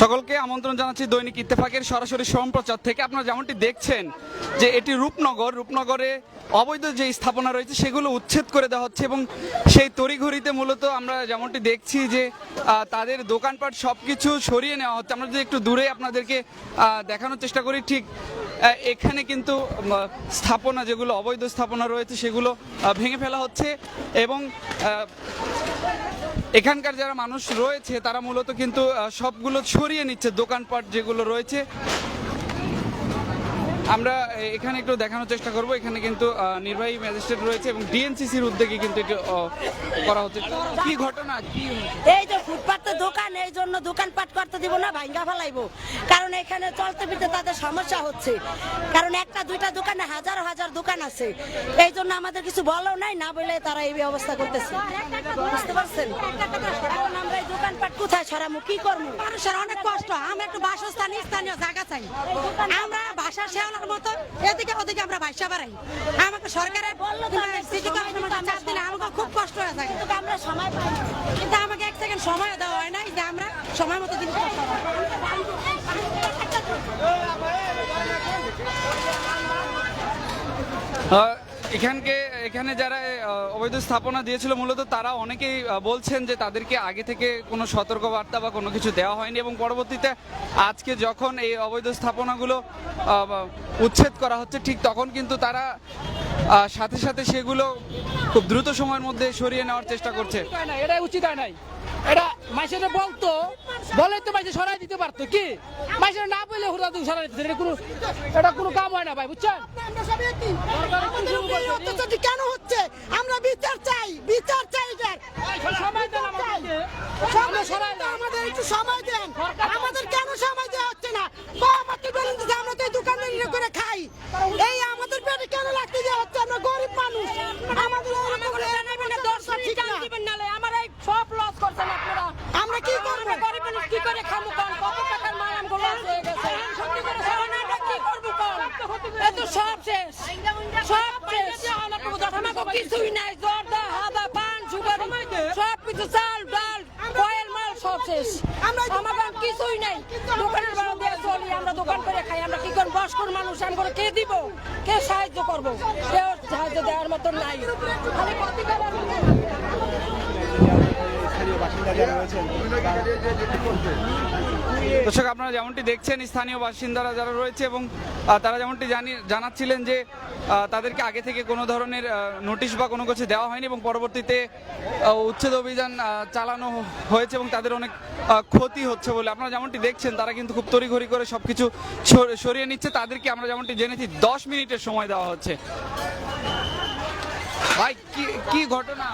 সকলকে আমন্ত্রণ জানাচ্ছি দৈনিক ইত্তেফাকের সরাসরি সম্প্রচার থেকে। আপনারা যেমনটি দেখছেন যে এটি রূপনগর, রূপনগরে অবৈধ যে স্থাপনা রয়েছে সেগুলো উচ্ছেদ করে দেওয়া হচ্ছে এবং সেই তড়িঘড়িতে মূলত আমরা যেমনটি দেখছি যে তাদের দোকানপাট সব কিছু সরিয়ে নেওয়া হচ্ছে। আমরা যদি একটু দূরে আপনাদেরকে দেখানোর চেষ্টা করি, ঠিক এখানে কিন্তু স্থাপনা যেগুলো, অবৈধ স্থাপনা রয়েছে, সেগুলো ভেঙে ফেলা হচ্ছে এবং এখানকার যারা মানুষ রয়েছে, তারা মূলত কিন্তু সবগুলো ছড়িয়ে নিচ্ছে, দোকানপাট যেগুলো রয়েছে। আমরা এখানে একটু দেখানোর চেষ্টা করব। এখানে কিন্তু নির্বাহী ম্যাজিস্ট্রেট রয়েছে এবং ডিএনসিসির উদ্যোগে কিন্তু এটি করা হচ্ছে। কি ঘটনা? কি এই যে ফুটপাতের দোকান এই জন্য দোকানপাট করতে দিব না ভাঙ্গা ফেলাইবো। কারণ এখানে চলতে ফিরতে তাদের সমস্যা হচ্ছে। কারণ একটা দুইটা দোকানে হাজার হাজার দোকান আছে। এই জন্য আমাদের কিছু বলো নাই না বলে তারা এই ব্যবস্থা করতেছে। বুঝতে পারছেন? এখন আমরা এই দোকানপাট কোথায় সরামু কি করব মানুষের অনেক কষ্ট। আমরা একটু বাসস্থান স্থানীয় জায়গা চাই। আমরা ভাষা শেওয়ানোর মতো এদিকে ওদিকে আমরা ভাষা বাড়াই। আমাকে সরকারের বলল সিটি কর্পোরেশন চাপ দিলে আমাকে খুব কষ্ট হয়ে থাকে। কিন্তু আমরা সময় পাই। কিন্তু আমাকে এক সেকেন্ড সময় দেওয়া হয় না যে আমরা সময় মতো দিন আহ, এখানকে, এখানে যারা অবৈধ স্থাপনা দিয়েছিল, মূলত তারা অনেকেই বলছেন যে তাদেরকে আগে থেকে কোনো সতর্কবার্তা বা কোনো কিছু দেওয়া হয়নি এবং পরবর্তীতে আজকে যখন এই অবৈধ স্থাপনাগুলো উচ্ছেদ করা হচ্ছে, ঠিক তখন কিন্তু তারা সাথে সাথে সেগুলো খুব দ্রুত সময়ের মধ্যে সরিয়ে নেওয়ার চেষ্টা করছে। উচিত না এটা উচিত হয় নাই। এটা মাইসের বলতো বলে তো মাইসে সরাই দিতে পারতো কি? মাইসের না বললে হুড়া তুমি সরাই দিতে এটা কোনো এটা কোনো কাম হয় না ভাই বুঝছেন? কেন হচ্ছে? আমরা বিচার চাই বিচার চাই আমাদের একটু সময় দেন। আমাদের কেন সময় দেওয়া হচ্ছে না? আমরা তো এই দোকানদারি করে খাই এই আমাদের পেটে কেন লাগতে দেওয়া হচ্ছে আমরা গরিব মানুষ আমাদের আমাদের দর্শক ঠিক না আমার এই সব লস করছেন আপনারা আমরা কি করব গরিব মানুষ কি করে খামু কোন কত টাকার মাল আমগুলো হয়ে গেছে সত্যি করে এখন আমরা কি করব কোন এত সব শেষ সব শেষ আমাকে কিছুই নাই জর্দা হাদা পান সুগার সব কিছু চাল ডাল কয়েল মাল সব শেষ আমরা কিছুই নাই। দোকানের ভাড়া দিয়ে চলি আমরা দোকান করে খাই আমরা কি করব বয়স্ক মানুষ কে দিব? কে সাহায্য করব? কেউ সাহায্য দেওয়ার মতন নাই। খালি দর্শক, আপনারা যেমনটি দেখছেন, স্থানীয় বাসিন্দারা যারা রয়েছে এবং তারা যেমনটি জানি, জানাচ্ছিলেন যে তাদেরকে আগে থেকে কোনো ধরনের নোটিশ বা কোনো কিছু দেওয়া হয়নি এবং পরবর্তীতে উচ্ছেদ অভিযান চালানো হয়েছে এবং তাদের অনেক ক্ষতি হচ্ছে বলে। আপনারা যেমনটি দেখছেন, তারা কিন্তু খুব তড়িঘড়ি করে সব কিছু সরিয়ে নিচ্ছে। তাদেরকে আমরা যেমনটি জেনেছি, দশ মিনিটের সময় দেওয়া হচ্ছে। ভাই, কি কি ঘটনা?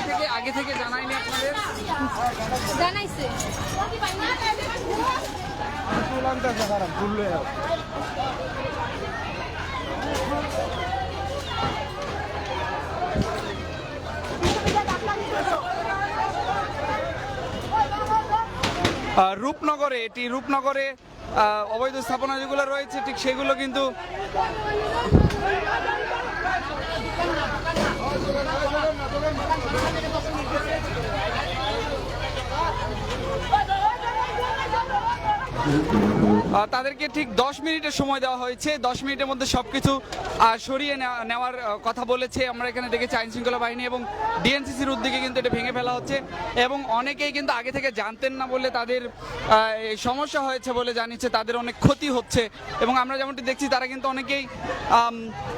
আগে থেকে আগে থেকে জানাইনি আপনাদের? জানাইছে। রূপনগরে এটি রূপনগরে অবৈধ স্থাপনা যেগুলো রয়েছে ঠিক সেগুলো কিন্তু আহ, তাদেরকে ঠিক দশ মিনিটের সময় দেওয়া হয়েছে। দশ মিনিটের মধ্যে সবকিছু আহ, সরিয়ে নেওয়া- নেওয়ার কথা বলেছে। আমরা এখানে দেখেছি আইন শৃঙ্খলা বাহিনী এবং ডিএনসিসির উদ্যোগে কিন্তু এটা ভেঙে ফেলা হচ্ছে এবং অনেকেই কিন্তু আগে থেকে জানতেন না বলে তাদের সমস্যা হয়েছে বলে জানিয়েছে। তাদের অনেক ক্ষতি হচ্ছে এবং আমরা যেমনটি দেখছি তারা কিন্তু অনেকেই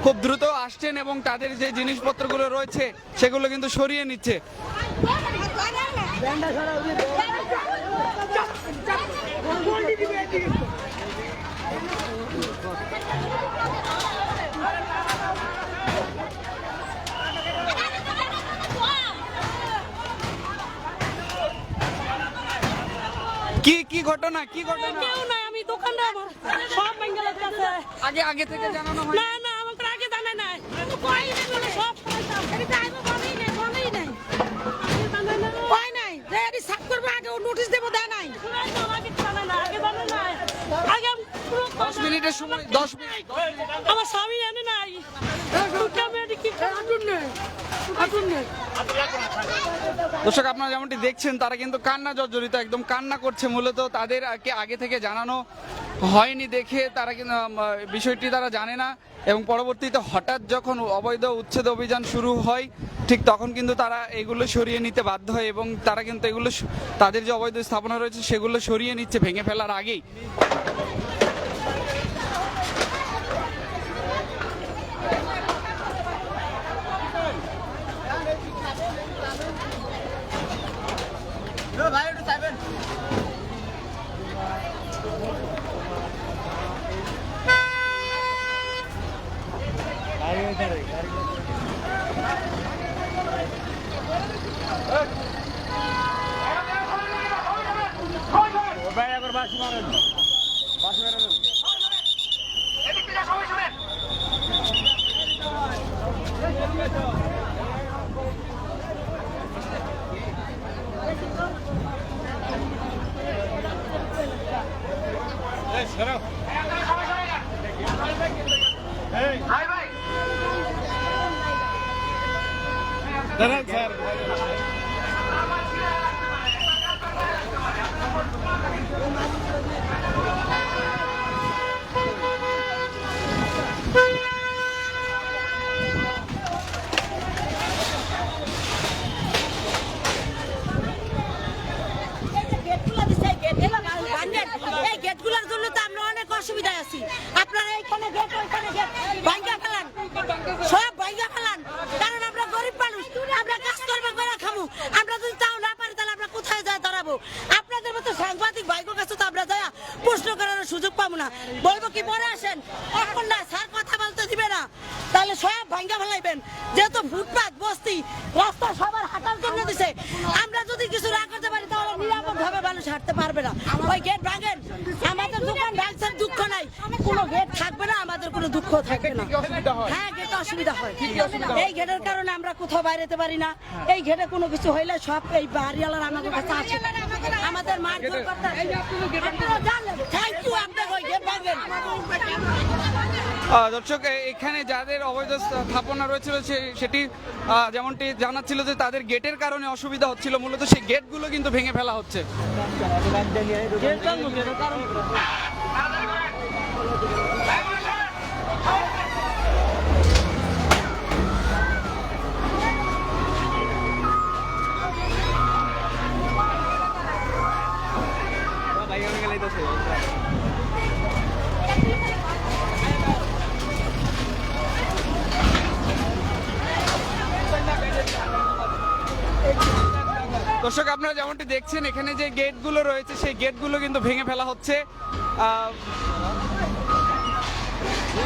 খুব দ্রুত আসছেন এবং তাদের যে জিনিসপত্রগুলো রয়েছে সেগুলো কিন্তু সরিয়ে নিচ্ছে। কি কি ঘটনা কি ঘটনা? কেউ নাই আমি দোকানদার আমার। সব বেঙ্গলের কাছে। আগে আগে থেকে জানানো হয়? না না আমাকে আগে জানে নাই। কই বেঙ্গলে সব এটা আইবো বলেই নাই বলেই নাই। হয় নাই? যে এটি সাত করবে আগে নোটিশ দেবো দেয় নাই আগে জানে না আগে জানে নাই আগে আমি পুরো দশ মিনিটের সময় দশ মিনিট আমার স্বামী জানে নাই। দর্শক আপনারা যেমনটি দেখছেন তারা কিন্তু কান্না জর্জরিত একদম কান্না করছে। মূলত তাদেরকে আগে থেকে জানানো হয়নি দেখে তারা কিন্তু বিষয়টি তারা জানে না। এবং পরবর্তীতে হঠাৎ যখন অবৈধ উচ্ছেদ অভিযান শুরু হয় ঠিক তখন কিন্তু তারা এগুলো সরিয়ে নিতে বাধ্য হয় এবং তারা কিন্তু এগুলো তাদের যে অবৈধ স্থাপনা রয়েছে সেগুলো সরিয়ে নিচ্ছে ভেঙে ফেলার আগেই। কোনো গেট থাকবে না আমাদের কোনো দুঃখ থাকবে না। হ্যাঁ? গেটে অসুবিধা হয়। এই গেটের কারণে আমরা কোথাও বাইরেতে পারি না। এই গেটে কোনো কিছু হইলে সব এই বাড়িওয়ালার আমাদের কাছে আসে আমাদের মার থ্যাংক ইউ আপনাকে ওই গেট ভাঙেন দর্শক এখানে যাদের অবৈধ স্থাপনা রয়েছিল সেটি যেমনটি জানাচ্ছিল যে তাদের গেটের কারণে অসুবিধা হচ্ছিল। মূলত সেই গেটগুলো কিন্তু ভেঙে ফেলা হচ্ছে। দর্শক আপনারা যেমনটি দেখছেন এখানে যে গেটগুলো রয়েছে সেই গেটগুলো কিন্তু ভেঙে ফেলা হচ্ছে। আহ,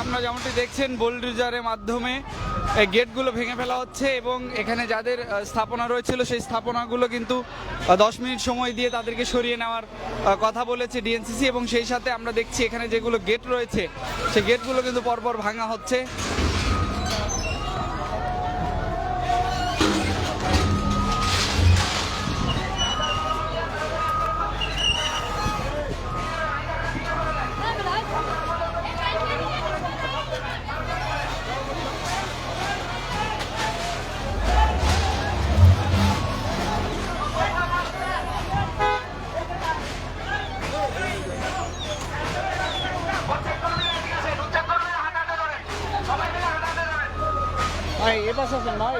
আপনারা যেমনটি দেখছেন বোল্ডুজারের মাধ্যমে গেটগুলো ভেঙে ফেলা হচ্ছে এবং এখানে যাদের স্থাপনা রয়েছিল সেই স্থাপনাগুলো কিন্তু দশ মিনিট সময় দিয়ে তাদেরকে সরিয়ে নেওয়ার কথা বলেছে ডিএনসিসি এবং সেই সাথে আমরা দেখছি এখানে যেগুলো গেট রয়েছে, সেই গেটগুলো কিন্তু পরপর ভাঙা হচ্ছে। আসেন ভাই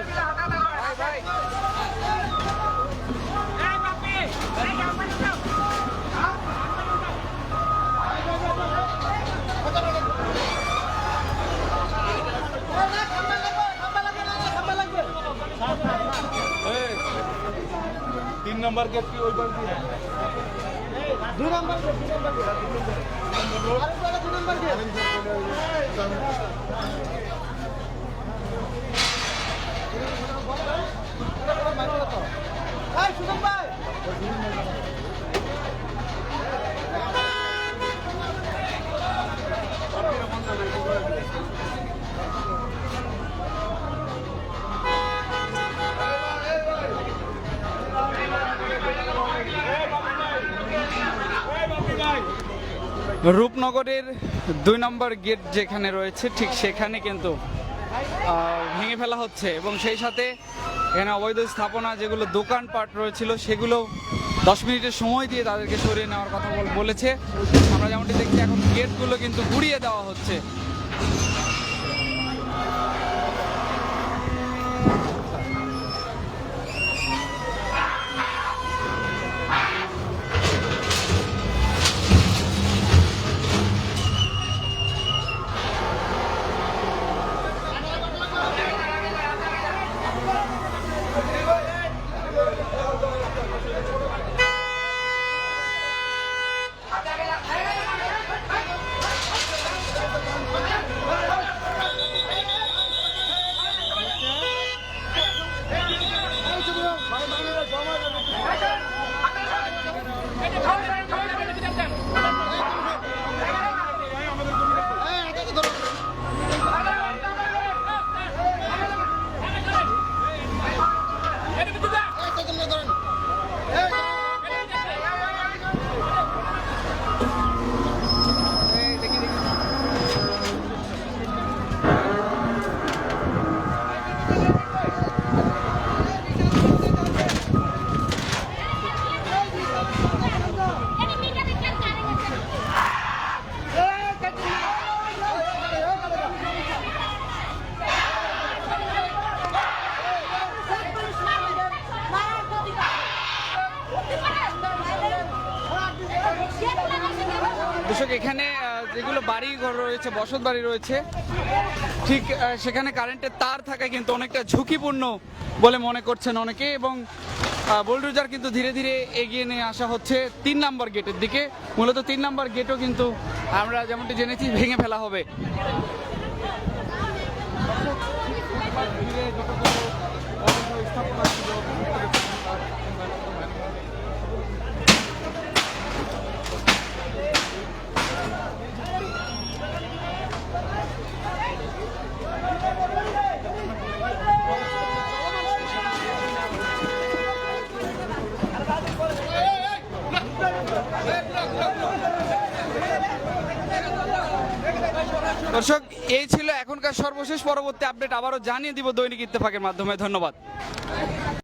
তিন নম্বর গেট কি ওই পাশ দিয়ে দুই নম্বর গেট দুই নম্বর গেট আরেকটা দুই নম্বর গেট রূপনগরের দুই নম্বর গেট যেখানে রয়েছে, ঠিক সেখানে কিন্তু ভেঙে ফেলা হচ্ছে এবং সেই সাথে এখানে অবৈধ স্থাপনা যেগুলো দোকানপাট রয়েছিল, সেগুলো দশ মিনিটের সময় দিয়ে তাদেরকে সরিয়ে নেওয়ার কথা বল- বলেছে। আমরা যেমনটি দেখছি, এখন গেটগুলো কিন্তু গুড়িয়ে দেওয়া হচ্ছে। বসত বাড়ি রয়েছে। ঠিক সেখানে কারেন্টের তার থাকা কিন্তু অনেকটা ঝুঁকিপূর্ণ বলে মনে করছেন অনেকে এবং বোলডোজার কিন্তু ধীরে ধীরে এগিয়ে নিয়ে আসা হচ্ছে তিন নাম্বার গেটের দিকে। মূলত তিন নাম্বার গেটও কিন্তু আমরা যেমনটি জেনেছি ভেঙে ফেলা হবে। এই ছিল এখনকার সর্বশেষ পরবর্তী আপডেট। আবারও জানিয়ে দিব দৈনিক ইত্তেফাকের মাধ্যমে। ধন্যবাদ।